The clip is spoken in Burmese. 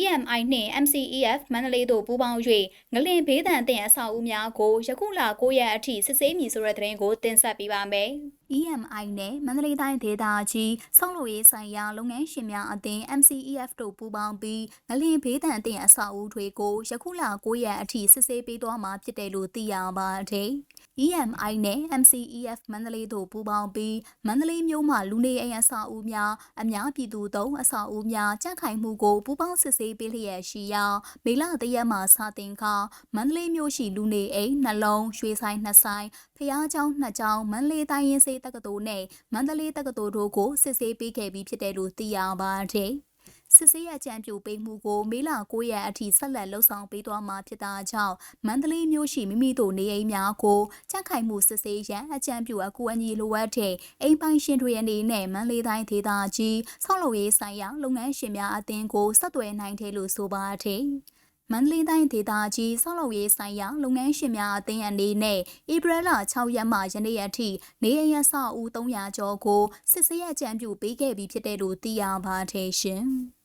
EMI နှင့် MCEF မန္တလေးတို့ပူးပေါင်း၍ငလင်ဘေးဒဏ်အသင့်အဆောက်အဦများကိုယခုလ9ရက်အထိစစ်ဆေးမည်ဆိုတဲ့သတင်းကိုတင်ဆက်ပေးပါမယ်။ EMI နဲ့မန္တလေးတိုင်းဒေသကြီးဆောက်လုပ်ရေးဆိုင်ရာလုပ်ငန်းရှင်များအသင်း MCEF တို့ပူးပေါင်းပြီးငလင်ဘေးဒဏ်အသင့်အဆောက်အဦတွေကိုယခုလ9ရက်အထိစစ်ဆေးပေးသွားမှာဖြစ်တယ်လို့သိရပါတယ်။ EMI နဲ့ MCEF မန္တလေးတို့ပူးပေါင်းပြီးမန္တလေးမြို့မှာလူနေအိမ်အဆောက်အဦများအများပြည်သူသုံးအဆောက်အဦများကြန့်ခိုင်မှုကိုပူးပေါင်းစစ်ဆပေးလျက်ရှိရာမေလတရက်မှာစတင်ခါမန္တလေးမြို့ရှိလူနေအိမ်နှလုံးရွှေဆိုင်နှစ်ဆိုင်ဖျားเจ้าနှစ်เจ้าမန္တလေးတိုင်းရင်းစေးတက္ကသိုလ်နဲ့မန္တလေးတက္ကသိုလ်တို့ကိုစစ်ဆေးပေးခဲ့ပြီးဖြစ်တယ်လို့သိရပါတယ်။ စစ်ဆေးရကြံပြူပေးမှုကိုမေလ9ရက်အထိဆက်လက်လှုပ်ဆောင်ပေးသွားမှာဖြစ်တာကြောင့်မန္တလေးမြို့ရှိမိမိတို့နေအိမ်များကိုကြန့်ခိုင်မှုစစ်ဆေးရန်အကြံပြုအကူအညီလိုအပ်တဲ့အိမ်ပိုင်ရှင်တွေအနေနဲ့မန္တလေးတိုင်းဒေသကြီးဆောက်လုပ်ရေးဆိုင်ရာလုပ်ငန်းရှင်များအသင်းကိုဆက်သွယ်နိုင်တယ်လို့ဆိုပါတယ်။မန္တလေးတိုင်းဒေသကြီးဆောက်လုပ်ရေးဆိုင်ရာလုပ်ငန်းရှင်များအသင်းအနေနဲ့ဧပြီလ6ရက်မှယနေ့အထိနေအိမ်ရဆောက်ဦး300ကျော်ကိုစစ်ဆေးရကြံပြုပေးခဲ့ပြီးဖြစ်တယ်လို့သိရပါတယ်ရှင်။